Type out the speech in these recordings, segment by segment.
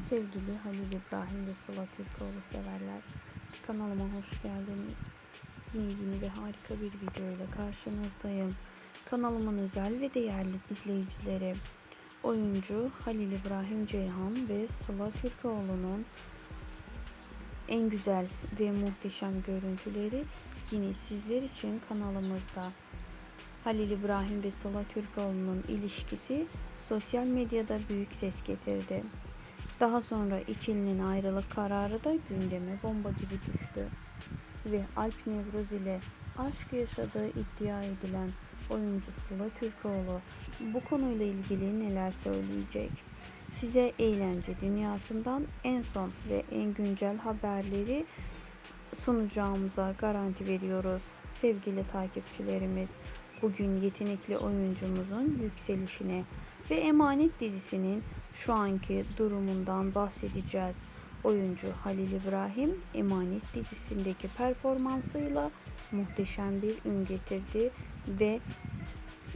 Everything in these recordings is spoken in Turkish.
Sevgili Halil İbrahim ve Sıla Türkoğlu severler, kanalıma hoş geldiniz. Yeni ve harika bir video ile karşınızdayım. Kanalımın özel ve değerli izleyicileri, oyuncu Halil İbrahim Ceyhan ve Sıla Türkoğlu'nun en güzel ve muhteşem görüntüleri yine sizler için kanalımızda. Halil İbrahim ve Sıla Türkoğlu'nun ilişkisi sosyal medyada büyük ses getirdi. Daha sonra ikilinin ayrılık kararı da gündeme bomba gibi düştü. Ve Alp Nevruz ile aşk yaşadığı iddia edilen oyuncu Sıla Türkoğlu bu konuyla ilgili neler söyleyecek? Size eğlence dünyasından en son ve en güncel haberleri sunacağımıza garanti veriyoruz. Sevgili takipçilerimiz, bugün yetenekli oyuncumuzun yükselişine ve Emanet dizisinin şu anki durumundan bahsedeceğiz. Oyuncu Halil İbrahim Emanet dizisindeki performansıyla muhteşem bir ün getirdi ve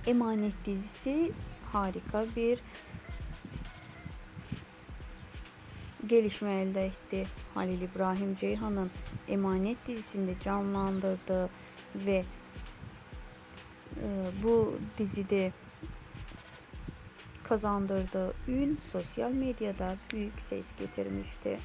Emanet dizisi harika bir gelişme elde etti. Halil İbrahim Ceyhan'ın Emanet dizisinde canlandırdığı ve bu dizide kazandırdığı ün sosyal medyada büyük ses getirmişti.